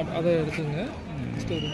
அப்- அதை எடுத்துங்க Next ஒரு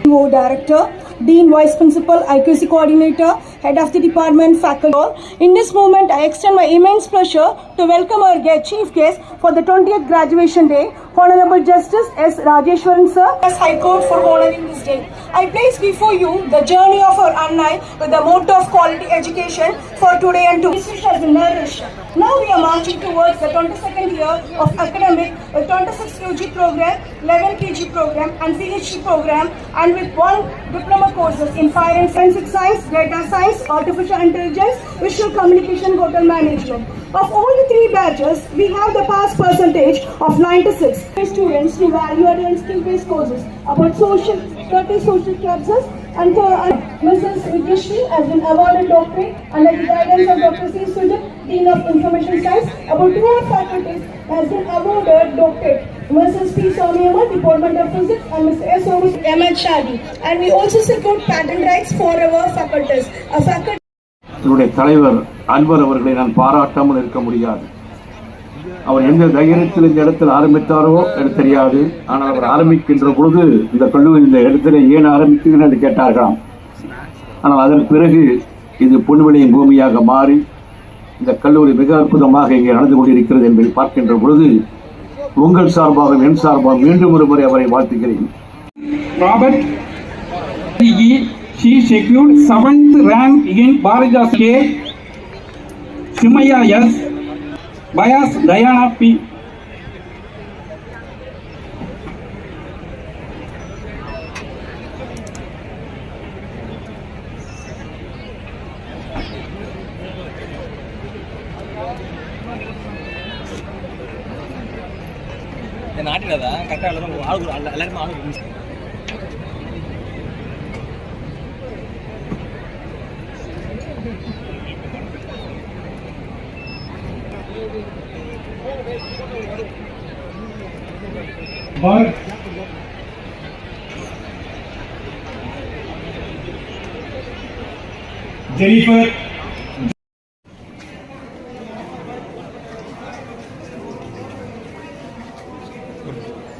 CEO Director, Dean Vice Principal, IQC Coordinator, Head of the Department, Faculty. In this moment, I extend my immense pleasure to welcome our Chief Guest for the 20th Graduation Day, Honorable Justice S. Rajeshwaran Sir, as High Court for honoring this day. I place before you the journey of our alumni with the motto of quality education for today and tomorrow. This has nourished. Now we are marching towards the 22nd year of academic with 26 UG program, 11 PG program and PhD program and with one diploma courses in fire and forensic science, data science, artificial intelligence, visual communication, hotel management. Of all the three batches, we have the pass percentage of 96. Students to value-added and skill-based courses about social, 30 social clubs and uh, Mrs. Vidyashri has been awarded doctorate under the guidance of Dr. C. Dean of Information Science. About two faculties has been awarded doctorate. Mrs. P. Swamiyama, Department of Physics, and Mr. S. O. M. Shadi. And we also secured patent rights for our faculties. A faculty என்னுடைய தலைவர் அன்பர் அவர்களை நான் பாராட்டாமல் இருக்க முடியாது அவர் எந்த தைரியத்தில் இந்த இடத்தில் ஆரம்பித்தாரோ எனக்கு தெரியாது ஆனால் அவர் ஆரம்பிக்கின்ற பொழுது இந்த கல்லூரி இந்த இடத்துல ஏன் ஆரம்பித்தது என்று கேட்டார்களாம் ஆனால் அதன் பிறகு இது பொன்வெளியின் பூமியாக மாறி இந்த கல்லூரி மிக அற்புதமாக இங்கே நடந்து கொண்டிருக்கிறது என்பதை பார்க்கின்ற பொழுது உங்கள் சார்பாக என் சார்பாக மீண்டும் ஒரு முறை அவரை வாழ்த்துகிறேன் Robert E. She secured seventh rank in Bharatiya K. Simaya S. Bias Diana P. நாட்டினதா கரெக்டாக எல்லாரும் ஆளு எல்லாருமே ஆளு Bar. Jennifer Gracias.